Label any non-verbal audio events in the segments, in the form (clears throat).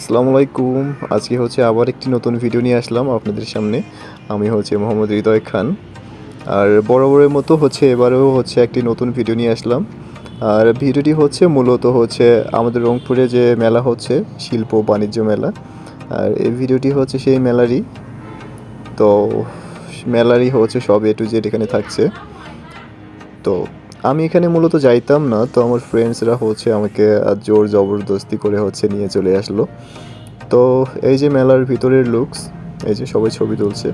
আসসালামু আলাইকুম। আজকে হচ্ছে আবার একটি নতুন ভিডিও নিয়ে আসলাম আপনাদের সামনে। আমি হচ্ছে মোহাম্মদ হৃদয় খান। আর বরাবরের মতো হচ্ছে এবারেও হচ্ছে একটি নতুন ভিডিও নিয়ে আসলাম। আর ভিডিওটি হচ্ছে মূলত হচ্ছে আমাদের রংপুরে যে মেলা হচ্ছে, শিল্প বাণিজ্য মেলা। আর এই ভিডিওটি হচ্ছে সেই মেলারই। তো মেলারই হচ্ছে সব এ টু জেড এখানে থাকছে। তো আমি এখানে মূলত যাইতাম না, তো আমার ফ্রেন্ডসরা হচ্ছে আমাকে জোর জবরদস্তি করে হচ্ছে নিয়ে চলে আসলো। তো এই যে মেলার ভিতরের লুকস এই যে সবাই ছবি তুলছে।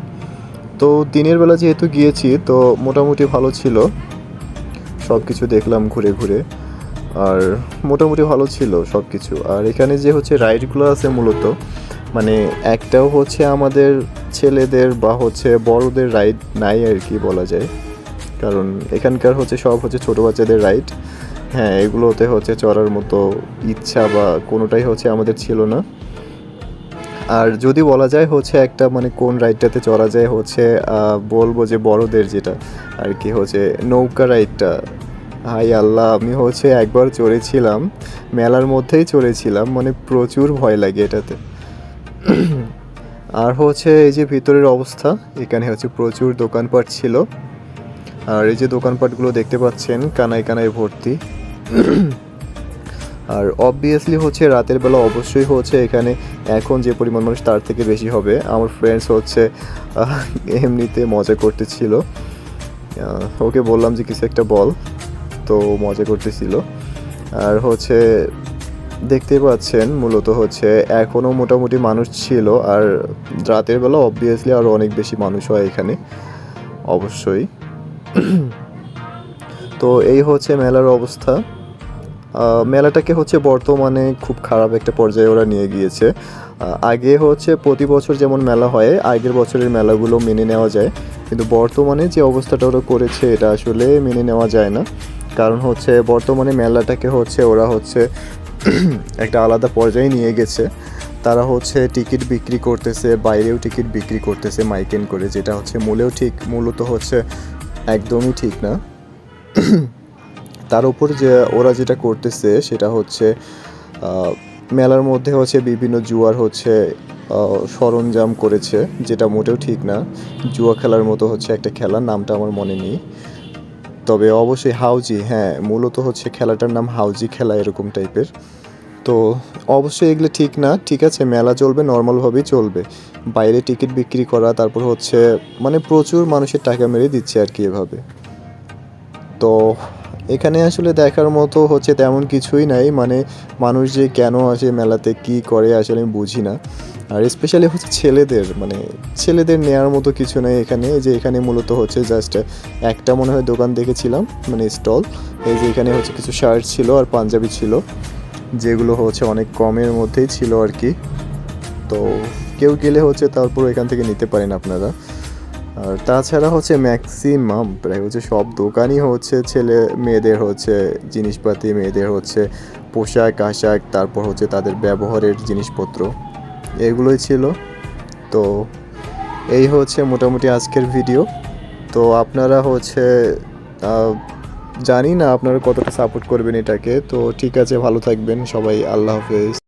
তো দিনের বেলা যেহেতু গিয়েছি, তো মোটামুটি ভালো ছিল। সব কিছু দেখলাম ঘুরে ঘুরে, আর মোটামুটি ভালো ছিল সব কিছু আর এখানে যে হচ্ছে রাইডগুলো আছে মূলত মানে একটাও হচ্ছে আমাদের ছেলেদের বা হচ্ছে বড়দের রাইড নাই আর কি বলা যায়। কারণ এখানকার হচ্ছে সব হচ্ছে ছোটো বাচ্চাদের রাইড হ্যাঁ এগুলোতে হচ্ছে চড়ার মতো ইচ্ছা বা কোনোটাই হচ্ছে আমাদের ছিল না। আর যদি বলা যায় হচ্ছে একটা মানে কোন রাইডটাতে চড়া যায় হচ্ছে বলব যে বড়দের যেটা আর কি হচ্ছে নৌকা রাইডটা হাই আল্লাহ, আমি হচ্ছে একবার চড়েছিলাম, মেলার মধ্যেই চড়েছিলাম মানে প্রচুর ভয় লাগে এটাতে। আর হচ্ছে এই যে ভিতরের অবস্থা, এখানে হচ্ছে প্রচুর দোকানপাট ছিল। আর এই যে দোকানপাটগুলো দেখতে পাচ্ছেন, কানায় কানায় ভর্তি। (clears throat) আর অবভিয়াসলি হচ্ছে রাতের বেলা অবশ্যই হচ্ছে এখানে এখন যে পরিমাণ মানুষ তার থেকে বেশি হবে। আমার ফ্রেন্ডস হচ্ছে এমনিতে মজা করতেছিল। ওকে বললাম যে কিছু একটা বল, তো মজা করতেছিল। আর হচ্ছে দেখতেই পাচ্ছেন মূলত হচ্ছে এখনও মোটামুটি মানুষ ছিল, আর রাতের বেলা অবভিয়াসলি আরও অনেক বেশি মানুষ হয় এখানে, অবশ্যই। (clears throat) তো এই হচ্ছে মেলার অবস্থা। মেলাটাকে হচ্ছে বর্তমানে খুব খারাপ একটা পর্যায়ে ওরা নিয়ে গিয়েছে। আগে হচ্ছে প্রতি বছর যেমন মেলা হয়, আগের বছরের মেলাগুলো মেনে নেওয়া যায়। কিন্তু বর্তমানে যে অবস্থাটা ওরা করেছে, এটা আসলে মেনে নেওয়া যায় না। কারণ হচ্ছে বর্তমানে মেলাটাকে হচ্ছে ওরা হচ্ছে (clears throat) একটা আলাদা পর্যায়ে নিয়ে গেছে। তারা হচ্ছে টিকিট বিক্রি করতেছে, বাইরেও টিকিট বিক্রি করতেছে মাইকেন করে, যেটা হচ্ছে মূলেও ঠিক, মূলত হচ্ছে একদমই ঠিক না। তার উপর যে ওরা যেটা করতেছে সেটা হচ্ছে মেলার মধ্যে হচ্ছে বিভিন্ন জুয়ার হচ্ছে সরঞ্জাম করেছে, যেটা মোটেও ঠিক না। জুয়া খেলার মতো হচ্ছে একটা খেলা নামটা আমার মনে নেই। তবে অবশ্যই হাউজি হ্যাঁ মূলত হচ্ছে খেলাটার নাম হাউজি খেলা এরকম টাইপের তো অবশ্যই এগুলো ঠিক না। ঠিক আছে, মেলা চলবে নর্মালভাবেই চলবে। বাইরে টিকিট বিক্রি করা, তারপর হচ্ছে মানে প্রচুর মানুষের টাকা মেরে দিচ্ছে আর কি এভাবে। তো এখানে আসলে দেখার মতো হচ্ছে তেমন কিছুই নাই। মানে মানুষ যে কেন আসে মেলাতে, কি করে আসলে আমি বুঝি না। আর স্পেশালি হচ্ছে ছেলেদের মানে ছেলেদের নেয়ার মতো কিছু নেই এখানে। যে এখানে মূলত হচ্ছে জাস্ট একটা মনে হয় দোকান দেখেছিলাম মানে স্টল এই যে এখানে হচ্ছে কিছু শার্ট ছিল আর পাঞ্জাবি ছিল। যেগুলো হচ্ছে অনেক কমের মধ্যেই ছিল আর কি। তো কেউ গেলে হচ্ছে তারপর এখান থেকে নিতে পারেন আপনারা। আর তাছাড়া হচ্ছে ম্যাক্সিমাম প্রায় হচ্ছে সব দোকানই হচ্ছে ছেলে মেয়েদের হচ্ছে জিনিসপাতি, মেয়েদের হচ্ছে পোশাক, আশাক, তারপর হচ্ছে তাদের ব্যবহারের জিনিসপত্র। এগুলোই ছিল। তো এই হচ্ছে মোটামুটি আজকের ভিডিও তো আপনারা হচ্ছে জানি না আপনারা কতটা সাপোর্ট করবেন এটাকে, তো ঠিক আছে, ভালো থাকবেন সবাই, আল্লাহ হাফেজ।